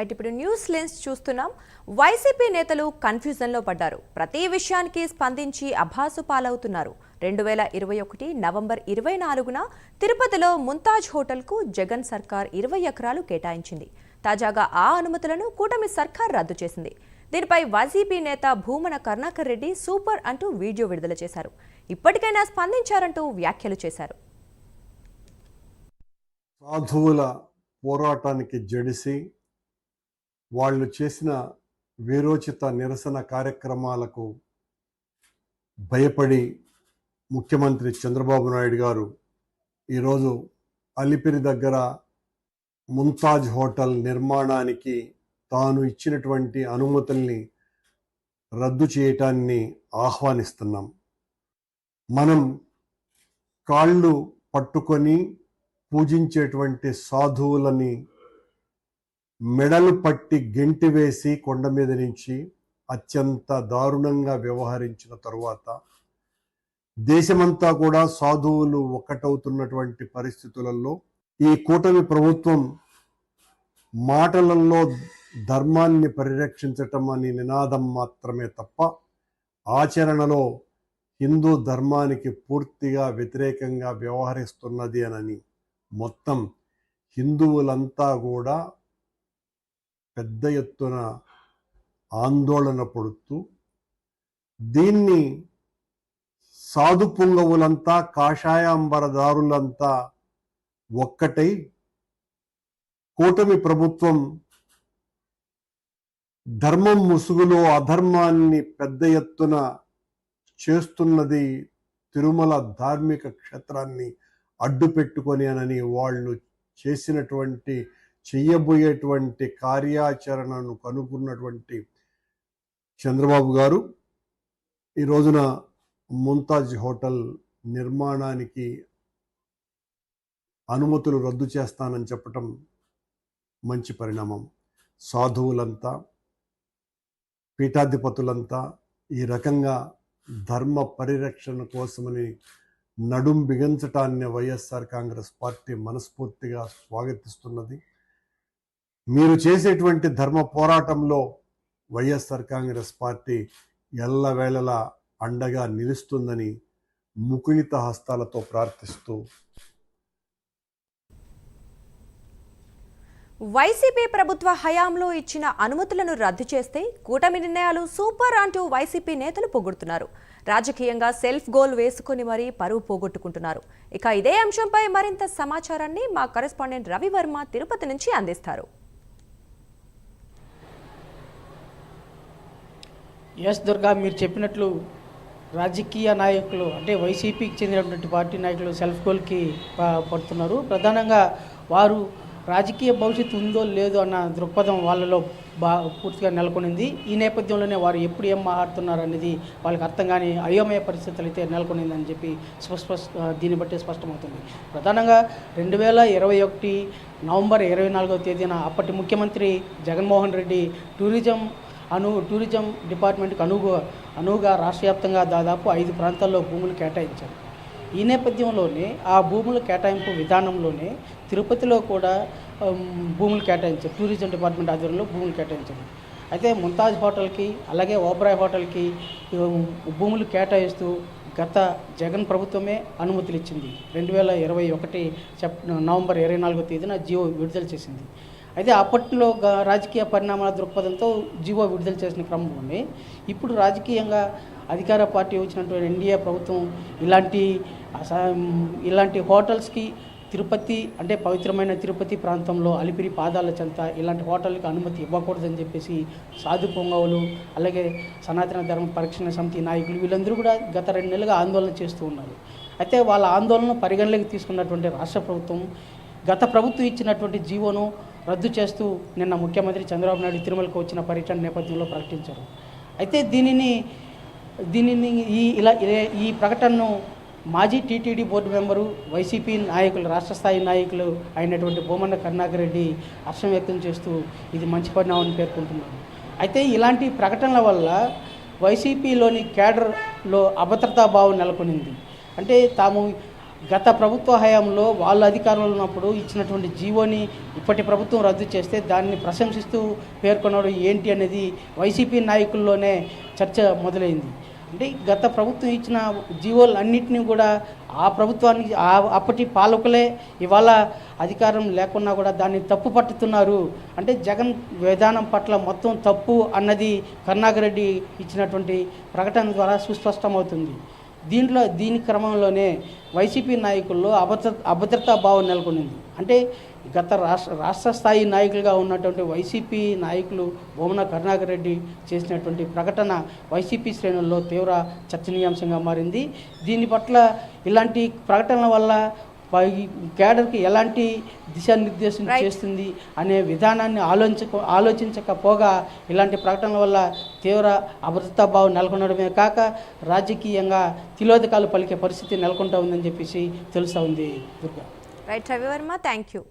Right ఇప్పుడు news lens చూస్తున్నాం. YCP నేతలు కన్ఫ్యూజన్లో పడ్డారు. ప్రతి విషయానికి స్పందించి అభాసు పాలవుతున్నారు. రెండు వేల ఇరవై ఒకటి నవంబర్ ఇరవై నాలుగున తిరుపతిలో ముంతాజ్ హోటల్కు జగన్ సర్కార్ ఇరవై ఎకరాలు కేటాయించింది. తాజాగా ఆ అనుమతులను కూటమి సర్కార్ రద్దు చేసింది. దీనిపై వైసీపీ నేత భూమన కరుణాకర్ రెడ్డి సూపర్ అంటూ వీడియో విడుదల చేశారు. ఇప్పటికైనా స్పందించారంటూ వ్యాఖ్యలు చేశారు. సాధువుల పోరాటానికి జడిసి వాళ్ళు చేసిన వీరోచిత నిరసన కార్యక్రమాలకు భయపడి ముఖ్యమంత్రి చంద్రబాబు నాయుడు గారు ఈరోజు అలిపిరి దగ్గర ముంతాజ్ హోటల్ నిర్మాణానికి తాను ఇచ్చినటువంటి అనుమతుల్ని రద్దు చేయటాన్ని ఆహ్వానిస్తున్నాం. మనం కాళ్ళు పట్టుకొని పూజించేటువంటి సాధువులని మెడలు పట్టి గెంటి వేసి కొండ మీద నుంచి అత్యంత దారుణంగా వ్యవహరించిన తరువాత దేశమంతా కూడా సాధువులు ఒక్కటవుతున్నటువంటి పరిస్థితులలో ఈ కూటమి ప్రభుత్వం మాటలలో ధర్మాన్ని పరిరక్షించటం అనే నినాదం మాత్రమే తప్ప ఆచరణలో హిందూ ధర్మానికి పూర్తిగా వ్యతిరేకంగా వ్యవహరిస్తున్నది అనని మొత్తం హిందువులంతా కూడా పెద్ద ఎత్తున ఆందోళన పడుతూ దీన్ని సాధు పుంగవులంతా కాషాయాంబరదారులంతా ఒక్కటై కూటమి ప్రభుత్వం ధర్మం ముసుగులో అధర్మాన్ని పెద్ద ఎత్తున చేస్తున్నది తిరుమల ధార్మిక క్షేత్రాన్ని అడ్డు పెట్టుకొని అనని వాళ్ళు చేసినటువంటి చెయ్యబోయేటువంటి కార్యాచరణను కనుక్కున్నటువంటి చంద్రబాబు గారు ఈ రోజున ముంతాజ్ హోటల్ నిర్మాణానికి అనుమతులు రద్దు చేస్తానని చెప్పటం మంచి పరిణామం. సాధువులంతా పీఠాధిపతులంతా ఈ రకంగా ధర్మ పరిరక్షణ కోసమని నడుం బిగించటాన్ని వైఎస్ఆర్ కాంగ్రెస్ పార్టీ మనస్ఫూర్తిగా స్వాగతిస్తున్నది. మీరు చేసేటువంటి ధర్మ పోరాటంలో వైఎస్ఆర్ కాంగ్రెస్ పార్టీ ఎల్లవేళలా అండగా నిలుస్తుందని ముకుళిత హస్తాలతో ప్రార్థిస్తూ వైసీపీ ప్రభుత్వ హయాంలో ఇచ్చిన అనుమతులను రద్దు చేస్తే కూటమి నిర్ణయాలు సూపర్ అంటూ వైసీపీ నేతలు పొగుడుతున్నారు. రాజకీయంగా సెల్ఫ్ గోల్ వేసుకుని మరీ పరువు పోగొట్టుకుంటున్నారు. ఇక ఇదే అంశంపై మరింత సమాచారాన్ని మా కరెస్పాండెంట్ రవివర్మ తిరుపతి నుంచి అందిస్తారు. ఎస్ దుర్గా మీరు చెప్పినట్లు రాజకీయ నాయకులు అంటే వైసీపీకి చెందినటువంటి పార్టీ నాయకులు సెల్ఫ్ గోల్కి పడుతున్నారు. ప్రధానంగా వారు రాజకీయ భవిష్యత్తు ఉందో లేదో అన్న దృక్పథం వాళ్ళలో బా పూర్తిగా నెలకొనింది. ఈ నేపథ్యంలోనే వారు ఎప్పుడు ఏం మాట్లాడుతున్నారు అనేది వాళ్ళకి అర్థం కాని అయోమయ పరిస్థితులు అయితే నెలకొనిందని చెప్పి స్పష్ట దీన్ని బట్టి స్పష్టమవుతుంది. ప్రధానంగా రెండు వేల ఇరవై ఒకటి నవంబర్ ఇరవై నాలుగవ తేదీన అప్పటి ముఖ్యమంత్రి జగన్మోహన్ రెడ్డి టూరిజం అను టూరిజం డిపార్ట్మెంట్కి అనుగు అనువుగా రాష్ట్ర వ్యాప్తంగా దాదాపు ఐదు ప్రాంతాల్లో భూములు కేటాయించారు. ఈ నేపథ్యంలోనే ఆ భూముల కేటాయింపు విధానంలోనే తిరుపతిలో కూడా భూములు కేటాయించారు. టూరిజం డిపార్ట్మెంట్ ఆధ్వర్యంలో భూములు కేటాయించారు. అయితే ముంతాజ్ హోటల్కి అలాగే ఓబ్రాయ్ హోటల్కి భూములు కేటాయిస్తూ గత జగన్ ప్రభుత్వమే అనుమతులు ఇచ్చింది. రెండు వేల ఇరవై ఒకటి సెప్ నవంబర్ ఇరవై నాలుగో తేదీన జియో విడుదల చేసింది. అయితే అప్పట్లో గ- రాజకీయ పరిణామాల దృక్పథంతో జీవో విడుదల చేసిన క్రమంలోనే ఇప్పుడు రాజకీయంగా అధికార పార్టీ వచ్చినటువంటి ఎన్డీఏ ప్రభుత్వం ఇలాంటి ఇలాంటి హోటల్స్కి తిరుపతి అంటే పవిత్రమైన తిరుపతి ప్రాంతంలో అలిపిరి పాదాల చెంత ఇలాంటి హోటల్కి అనుమతి ఇవ్వకూడదని చెప్పేసి సాధు పొంగవులు అలాగే సనాతన ధర్మ పరిరక్షణ సమితి నాయకులు వీళ్ళందరూ కూడా గత రెండు నెలలుగా ఆందోళన చేస్తూ ఉన్నారు. అయితే వాళ్ళ ఆందోళన పరిగణలోకి తీసుకున్నటువంటి రాష్ట్ర ప్రభుత్వం గత ప్రభుత్వం ఇచ్చినటువంటి జీవోను రద్దు చేస్తూ నిన్న ముఖ్యమంత్రి చంద్రబాబు నాయుడు తిరుమలకు వచ్చిన పర్యటన నేపథ్యంలో ప్రకటించారు. అయితే దీనిని దీనిని ఈ ఇలా ఈ ప్రకటనను మాజీ టీటీడీ బోర్డు మెంబరు వైసీపీ నాయకులు రాష్ట్ర స్థాయి నాయకులు అయినటువంటి బొమ్మన్న కరుణాకర్ రెడ్డి హర్షం వ్యక్తం చేస్తూ ఇది మంచి పరిణామం పేర్కొంటున్నారు. అయితే ఇలాంటి ప్రకటనల వల్ల వైసీపీలోని కేడర్లో అభద్రతా భావం నెలకొనింది. అంటే తాము గత ప్రభుత్వ హయాంలో వాళ్ళు అధికారంలో ఉన్నప్పుడు ఇచ్చినటువంటి జీవోని ఇప్పటి ప్రభుత్వం రద్దు చేస్తే దాన్ని ప్రశంసిస్తూ పేర్కొనడం ఏంటి అనేది వైసీపీ నాయకుల్లోనే చర్చ మొదలైంది. అంటే గత ప్రభుత్వం ఇచ్చిన జీవోలు అన్నింటినీ కూడా ఆ ప్రభుత్వానికి అప్పటి పాలకులే ఇవాళ అధికారం లేకున్నా కూడా దాన్ని తప్పు పట్టుతున్నారు. అంటే జగన్ విధానం పట్ల మొత్తం తప్పు అన్నది కరుణాకర్ రెడ్డి ఇచ్చినటువంటి ప్రకటన ద్వారా సుస్పష్టమవుతుంది. దీంట్లో దీని క్రమంలోనే వైసీపీ నాయకుల్లో అభద్ర అభద్రతా భావం నెలకొనింది. అంటే గత రాష్ట్ర రాష్ట్ర స్థాయి నాయకులుగా ఉన్నటువంటి వైసీపీ నాయకులు బొమ్మన కరుణాకర్ రెడ్డి చేసినటువంటి ప్రకటన వైసీపీ శ్రేణుల్లో తీవ్ర చర్చనీయాంశంగా మారింది. దీని పట్ల ఇలాంటి ప్రకటనల వల్ల కేడర్కి ఎలాంటి దిశానిర్దేశం. చేస్తుంది అనే విధానాన్ని ఆలోచించక ఆలోచించకపోగా ఇలాంటి ప్రకటనల వల్ల తీవ్ర అభద్రతా భావం నెలకొనడమే కాక రాజకీయంగా తిలోదకాలు పలికే పరిస్థితి నెలకొంటా ఉందని చెప్పేసి తెలుస్తూ ఉంది Durga right Ravivarma thank you